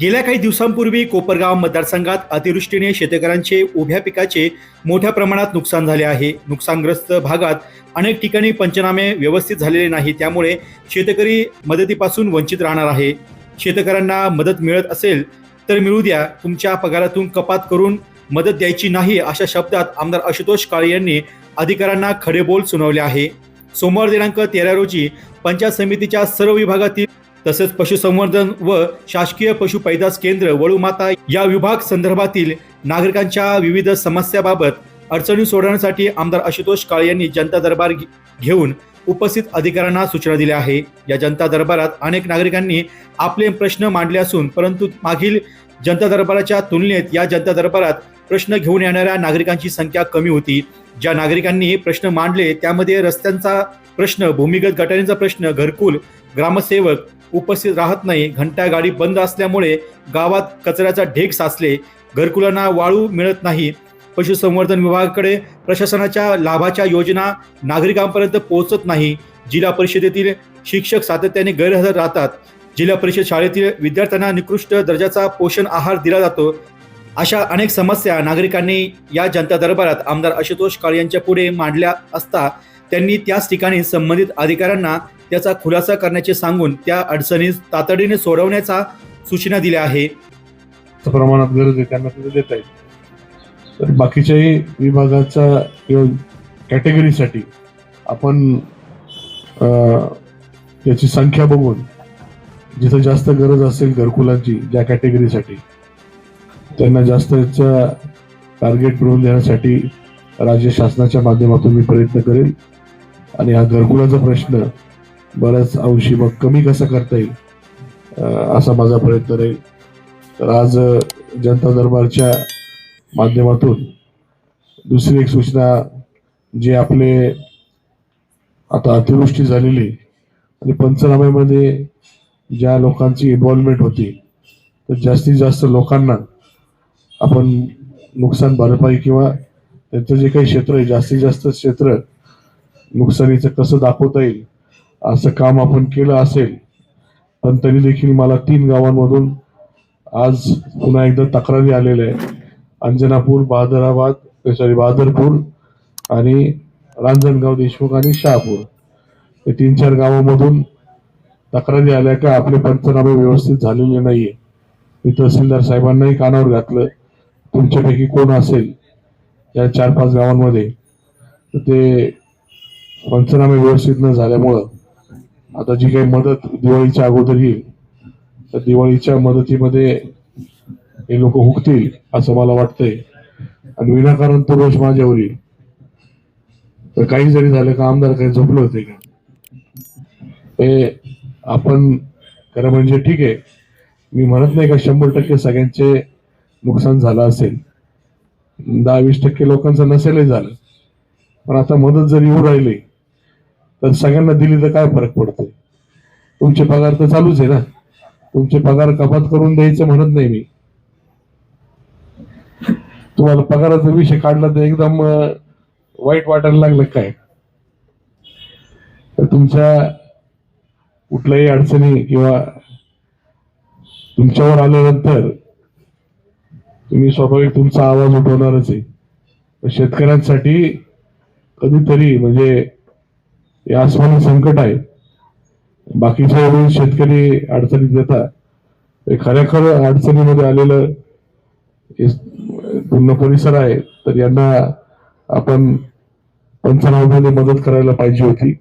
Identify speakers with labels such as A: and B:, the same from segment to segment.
A: गेल्या काही दिवसांपूर्वी कोपरगाव मतदारसंघात अतिवृष्टीने शेतकऱ्यांचे उभ्या पिकाचे मोठ्या प्रमाणात नुकसान झाले आहे. नुकसानग्रस्त भागात अनेक ठिकाणी पंचनामे व्यवस्थित झालेले नाही त्यामुळे शेतकरी मदतीपासून वंचित राहणार आहे. शेतकऱ्यांना मदत मिळत असेल तर मिळू द्या. तुमच्या पगारातून कपात करून मदत द्यायची नाही अशा शब्दात आमदार आशुतोष काळे यांनी अधिकाऱ्यांना खडे बोल सुनावले आहे. सोमवार दिनांक तेरा रोजी पंचायत समितीच्या सर्व विभागातील तसेच पशुसंवर्धन व शासकीय पशु पैदास केंद्र वळूमाता या विभाग संदर्भातील नागरिकांच्या विविध समस्याबाबत अडचणी सोडवण्यासाठी आमदार आशुतोष काळे यांनी जनता दरबार घेऊन उपस्थित अधिकाऱ्यांना सूचना दिल्या आहे. या जनता दरबारात अनेक नागरिकांनी आपले प्रश्न मांडले असून परंतु मागील जनता दरबाराच्या तुलनेत या जनता दरबारात प्रश्न घेऊन येणाऱ्या नागरिकांची संख्या कमी होती. ज्या नागरिकांनी हे प्रश्न मांडले त्यामध्ये रस्त्यांचा प्रश्न भूमिगत गटारींचा प्रश्न घरकुल ग्रामसेवक उपस्थित राहत नाही घंटा गाडी बंद असल्यामुळे गावात कचऱ्याचा ढेक साचले घरकुलांना वाळू मिळत नाही. पशुसंवर्धन विभागाकडे प्रशासनाच्या लाभाच्या योजना नागरिकांपर्यंत पोहोचत नाही. जिल्हा परिषदेतील शिक्षक सातत्याने गैरहजर राहतात. जिल्हा परिषद शाळेतील विद्यार्थ्यांना निकृष्ट दर्जाचा पोषण आहार दिला जातो. अशा अनेक समस्या नागरिकांनी या जनता दरबारात आमदार आशुतोष काळे यांच्या पुढे मांडल्या असता त्यांनी त्याच ठिकाणी संबंधित अधिकाऱ्यांना त्याचा खुलासा करण्याचे सांगून त्या अडचणी तातडीने सोडवण्याचा सूचना दिल्या आहे.
B: प्रमाणात गरज आहे त्यांना तिथे देता येईल. तर बाकीच्याही विभागाच्या किंवा कॅटेगरीसाठी आपण त्याची संख्या बघून जिथं जास्त गरज असेल घरकुलांची ज्या कॅटेगरीसाठी त्यांना जास्तचा टार्गेट मिळवून देण्यासाठी राज्य शासनाच्या माध्यमातून मी प्रयत्न करेल. आणि हा घरकुलाचा प्रश्न बऱ्याच अंशी मग कमी कसा करता येईल असा माझा प्रयत्न राहील. तर आज जनता दरबारच्या माध्यमातून दुसरी एक सूचना जे आपले आता अतिवृष्टी झालेली आणि पंचनाम्यामध्ये ज्या लोकांची इन्व्हॉल्वमेंट होती तर जास्तीत जास्त लोकांना आपण नुकसान भरपाई किंवा त्यांचं जे काही क्षेत्र आहे जास्तीत जास्त क्षेत्र नुकसानीचं कसं दाखवता येईल असं काम आपण केलं असेल पण तरी देखील मला तीन गावांमधून आज पुन्हा एकदा तक्रारी आलेल्या आहे अंजनापूर बहादराबाद सॉरी बहादरपूर आणि रांजणगाव देशमुख आणि शहापूर. हे तीन चार गावामधून तक्रारी आल्या का आपले पंचनामे व्यवस्थित झालेले नाहीये. मी तहसीलदार साहेबांनाही कानावर घातलं. तुमच्यापैकी कोण असेल या चार पाच गावांमध्ये तर ते पंचनामे व्यवस्थित न झाल्यामुळं आता जी काही मदत दिवाळीच्या अगोदर येईल तर दिवाळीच्या मदतीमध्ये हे लोक हुकतील असं मला वाटतंय. आणि विनाकारण तो रोष माझ्यावर येईल. तर काही जरी झालं का आमदार काही झोपले होते का? ते आपण खरं म्हणजे ठीक आहे. मी म्हणत नाही का शंभर टक्के सगळ्यांचे नुकसान झालं असेल. दहा वीस टक्के लोकांचं नसेलही झालं. पण आता मदत जर येऊ राहिली तर सगळ्यांना दिली तर काय फरक पडतोय? तुमचे पगार तर चालूच आहे ना? तुमचे पगार कपात करून द्यायचं म्हणत नाही मी. तुम्हाला पगाराचा विषय काढला तर एकदम वाईट वाटायला लागलं काय? तर तुमच्या कुठल्याही अडचणी किंवा तुमच्यावर आल्यानंतर तुम्ही स्वाभाविक तुमचा आवाज उठवणारच आहे. शेतकऱ्यांसाठी कधीतरी म्हणजे हे आसमानी संकट आहे. बाकीच्या वेळी शेतकरी अडचणीत येतात. ते खऱ्याखर अडचणीमध्ये आलेलं हे पूर्ण परिसर आहे. तर यांना आपण पंचनाम्यामध्ये मदत करायला पाहिजे होती.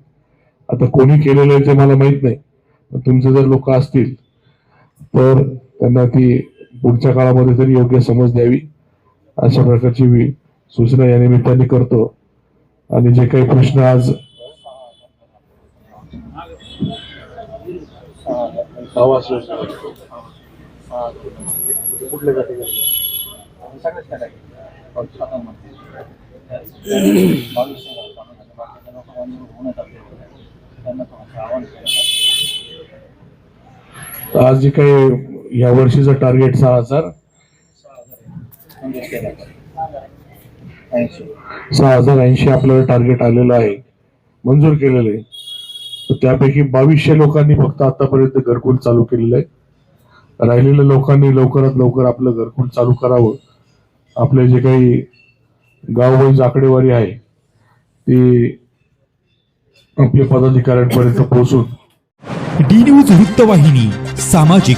B: आता कोणी केलेलं आहे ते मला माहीत नाही. तुमचे जर लोक असतील तर त्यांना ती पुढच्या काळामध्ये तरी योग्य समज द्यावी अशा प्रकारची मी सूचना या निमित्ताने करतो. आणि जे काही प्रश्न आज आज जे काही या वर्षीचं टार्गेट सहा हजार. सहा हजार ऐंशी आपल्याला टार्गेट आलेलं आहे. मंजूर केलेलं आहे. तर त्यापैकी बावीसशे लोकांनी फक्त आतापर्यंत घरकुल चालू केलेलं आहे. राहिलेल्या लोकांनी लवकरात लवकर आपलं घरकुल चालू करावं. आपले जे काही गाववाईज आकडेवारी आहे ती आपल्या पदाधिकाऱ्यांपर्यंत पोहोचून.
A: डी न्यूज वृत्तवाहिनी सामाजिक